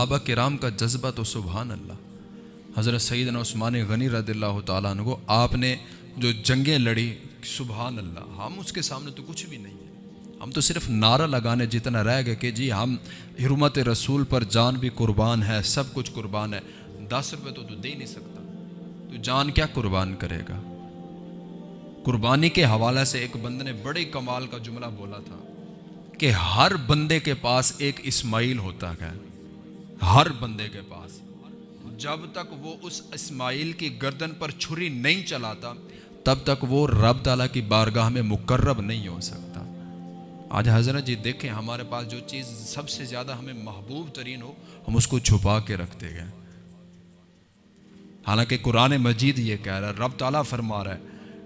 सहाबा किराम का जज्बा तो सुबहान अल्लाह हज़रत सईदना उस्मान गनी रदल्ला तु को आपने जो जंगें लड़ी सुबहान अल्लाह हम उसके सामने तो कुछ भी नहीं है। हम तो सिर्फ़ नारा लगाने जितना रह गए कि जी हम हरमत रसूल पर जान भी कुर्बान है, सब कुछ कुर्बान है। दस रुपये तो तू दे नहीं सकता। तो जान क्या कुर्बान करेगा? कुर्बानी के हवाले से एक बंदे ने बड़े कमाल का जुमला बोला था कि हर बंदे के पास एक इस्माइल होता है। हर बंदे के पास। जब तक वो उस इस्माइल की गर्दन पर छुरी नहीं चलाता, तब तक वो रब तला की बारगाह में मुकर्रब नहीं हो सकता। आज हज़रत जी देखें, हमारे पास जो चीज़ सबसे ज़्यादा हमें महबूब तरीन हो, हम उसको छुपा के रखते गए हालाँकि कुरान मजीद ये कह रहा है, रब ताला फरमा रहा है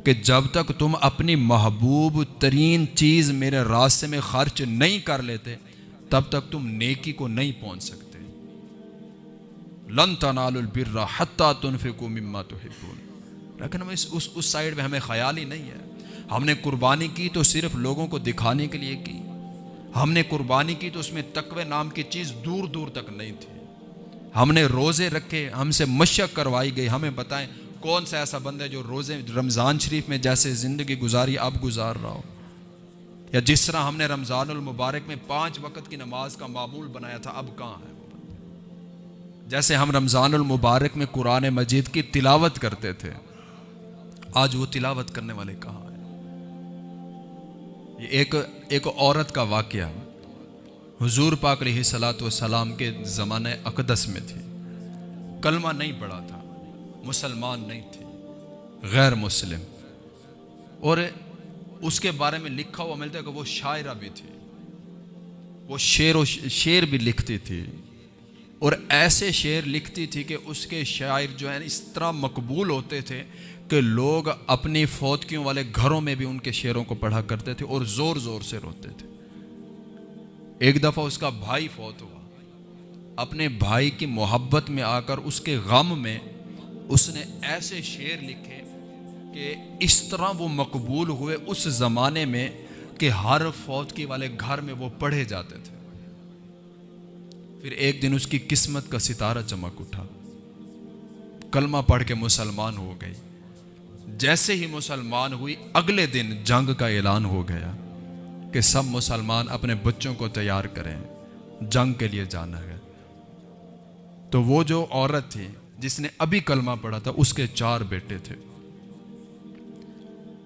कि जब तक तुम अपनी महबूब तरीन चीज़ मेरे रास्ते में खर्च नहीं कर लेते, तब तक तुम नेकी को नहीं पहुँच सकते। लन तनालबिर्रा हत्ता तुनफिकु मिम्मा तुहिब्बून। लेकिन हम इस, उस उस साइड में हमें ख्याल ही नहीं है। हमने कुर्बानी की तो सिर्फ़ लोगों को दिखाने के लिए की। हमने कुर्बानी की तो उसमें तकवे नाम की चीज़ दूर दूर तक नहीं थी। हमने रोज़े रखे, हमसे मशक करवाई गई। हमें बताएँ, कौन सा ऐसा बंदा है जो रोज़े, रमज़ान शरीफ में जैसे ज़िंदगी गुजारी, अब गुजार रहा हो? या जिस तरह हमने रमज़ान मुबारक में पाँच वक़्त की नमाज़ का मामूल बनाया था, अब कहाँ है जैसे हम रमज़ान मुबारक में कुरान मजीद की तिलावत करते थे, आज वो तिलावत करने वाले कहाँ हैं? ये एक एक औरत का वाक़ हुजूर पाक रही सलात सलाम के ज़माने अकदस में थी। कलमा नहीं पड़ा था, मुसलमान नहीं थी, गैर मुस्लिम। और उसके बारे में लिखा हुआ मिलता है कि वो शायरा भी थी, वो शेर शेर भी लिखती थी। और ऐसे शेर लिखती थी कि उसके शायर जो है, इस तरह मकबूल होते थे कि लोग अपनी फौतकियों वाले घरों में भी उनके शेरों को पढ़ा करते थे और ज़ोर ज़ोर से रोते थे। एक दफ़ा उसका भाई फौत हुआ। अपने भाई की मोहब्बत में आकर उसके गम में उसने ऐसे शेर लिखे कि इस तरह वो मकबूल हुए उस ज़माने में कि हर फौतकी वाले घर में वो पढ़े जाते थे। फिर एक दिन उसकी किस्मत का सितारा चमक उठा। कलमा पढ़ के मुसलमान हो गई। जैसे ही मुसलमान हुई, अगले दिन जंग का ऐलान हो गया कि सब मुसलमान अपने बच्चों को तैयार करें, जंग के लिए जाना है। तो वो जो औरत थी, जिसने अभी कलमा पढ़ा था, उसके चार बेटे थे।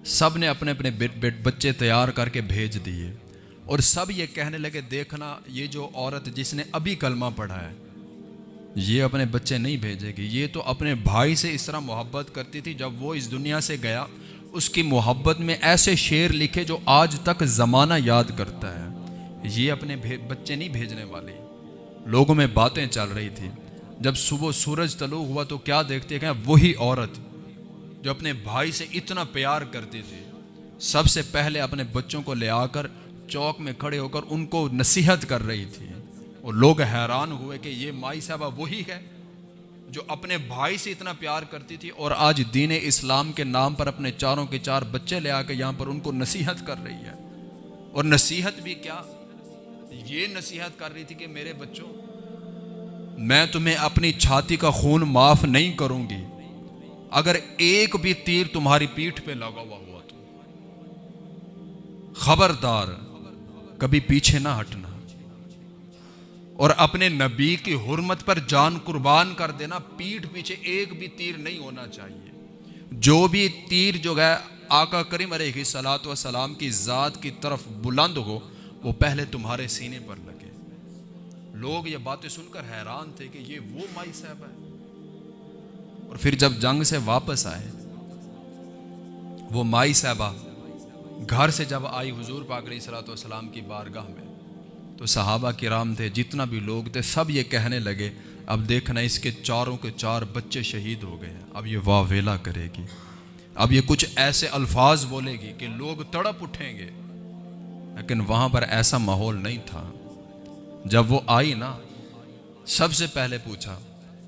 सबने अपने अपने बच्चे तैयार करके भेज दिए। और सब ये कहने लगे, देखना ये जो औरत जिसने अभी कलमा पढ़ा है, ये अपने बच्चे नहीं भेजेगी। ये तो अपने भाई से इस तरह मोहब्बत करती थी, जब वो इस दुनिया से गया, उसकी मोहब्बत में ऐसे शेर लिखे जो आज तक ज़माना याद करता है। ये अपने बच्चे नहीं भेजने वाली। लोगों में बातें चल रही थी। जब सुबह सूरज तलु हुआ तो क्या देखते हैं, वही औरत जो अपने भाई से इतना प्यार करती थी। सबसे पहले अपने बच्चों को ले आकर चौक में खड़े होकर उनको नसीहत कर रही थी। और लोग हैरान हुए कि ये माई साहबा वही है जो अपने भाई से इतना प्यार करती थी और आज दीन इस्लाम के नाम पर अपने चारों के चार बच्चे ले आकर यहाँ पर उनको नसीहत कर रही है। और नसीहत भी क्या? ये नसीहत कर रही थी कि मेरे बच्चों, मैं तुम्हें अपनी छाती का खून माफ़ नहीं करूँगी। अगर एक भी तीर तुम्हारी पीठ पे लगा हुआ हुआ तो। खबरदार कभी पीछे ना हटना। और अपने नबी की हुरमत पर जान कुर्बान कर देना, पीठ पीछे एक भी तीर नहीं होना चाहिए। जो भी तीर जो है, आका करीम अलैहि सलात व सलाम की ज़ात की तरफ़ बुलंद हो, वो पहले तुम्हारे सीने पर लगे। लोग ये बातें सुनकर हैरान थे कि ये वो माई साहब है। और फिर जब जंग से वापस आए, वो माई साहबा घर से जब आई हुजूर पाक सलात सलाम की बारगाह में तो सहाबा किराम थे, जितना भी लोग थे, सब ये कहने लगे, अब देखना इसके चारों के चार बच्चे शहीद हो गए हैं, अब ये वावेला करेगी, अब ये कुछ ऐसे अल्फाज बोलेगी कि लोग तड़प उठेंगे। लेकिन वहाँ पर ऐसा माहौल नहीं था। जब वो आई ना, सबसे पहले पूछा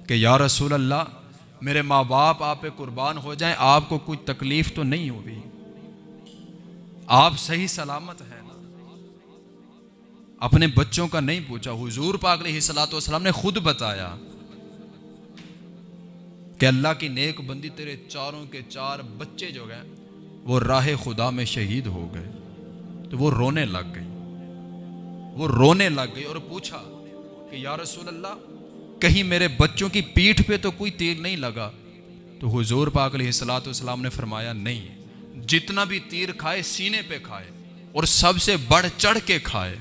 कि, या रसूल अल्लाह मेरे माँ बाप आप पे कुर्बान हो जाएँ, आपको कुछ तकलीफ़ तो नहीं होगी आप सही सलामत हैं। अपने बच्चों का नहीं पूछा, हुजूर पाक सलाम ने खुद बताया कि अल्लाह की नेक बंदी तेरे चारों के चार बच्चे जो गए वो राह खुदा में शहीद हो गए। तो वो रोने लग गई। वो रोने लग गई और पूछा कि, या रसूल अल्लाह कहीं मेरे बच्चों की पीठ पे तो कोई तीर नहीं लगा? तो हुजूर पाक सलात सलाम ने फरमाया, नहीं। जितना भी तीर खाए, सीने पे खाए और सबसे बढ़ चढ़ के खाए,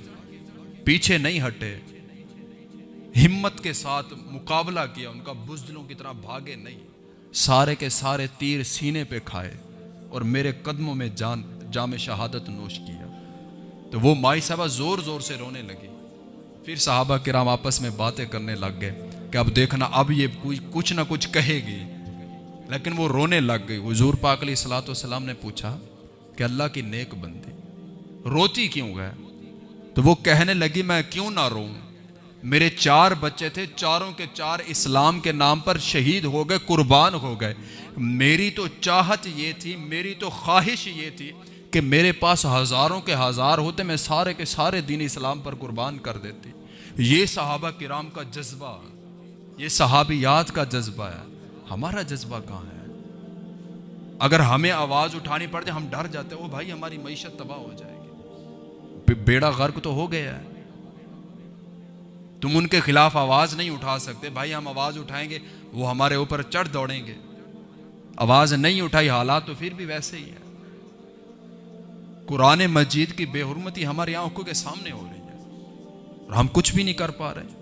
पीछे नहीं हटे। हिम्मत के साथ मुकाबला किया, उनका बुजदिलों की तरह भागे नहीं। सारे के सारे तीर सीने पे खाए और मेरे कदमों में जान, जाम शहादत नोश किया। तो वो माई साहबा ज़ोर ज़ोर से रोने लगी। फिर साहबा किराम आपस में बातें करने लग गए कि अब देखना, अब ये कुछ ना कुछ कहेगी। लेकिन वो रोने लग गई। हजूर पाक सलाम ने पूछा कि अल्लाह की नेक बंदी, रोती क्यों गए तो वो कहने लगी, मैं क्यों ना रो मेरे चार बच्चे थे, चारों के चार इस्लाम के नाम पर शहीद हो गए, कुर्बान हो गए। मेरी तो चाहत ये थी, मेरी तो ख्वाहिश ये थी कि मेरे पास हज़ारों के हज़ार होते, मैं सारे के सारे दीन इस्लाम पर कुर्बान कर देती। ये सहाबा किराम का जज्बा, ये सहाबियात का जज्बा है। हमारा जज्बा कहाँ है? अगर हमें आवाज़ उठानी पड़ जाए हम डर जाते हैं वो भाई, हमारी मीशत तबाह हो जाएगी। बेड़ा गर्क तो हो गया है। तुम उनके खिलाफ आवाज़ नहीं उठा सकते। भाई, हम आवाज़ उठाएँगे, वो हमारे ऊपर चढ़ दौड़ेंगे। आवाज़ नहीं उठाई, हालात तो फिर भी वैसे ही है। कुरान मजीद की बेहरमती हमारी आँखों के सामने हो रही है और हम कुछ भी नहीं कर पा रहे।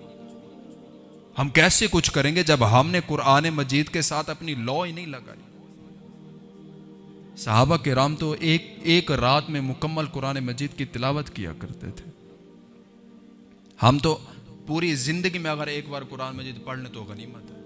हम कैसे कुछ करेंगे जब हमने कुरान मजीद के साथ अपनी लॉ ही नहीं लगाई? साहबा के राम तो एक एक रात में मुकम्मल कुरान मजीद की तिलावत किया करते थे। हम तो पूरी ज़िंदगी में अगर एक बार कुरान मजीद पढ़ लें तो गनीमत है।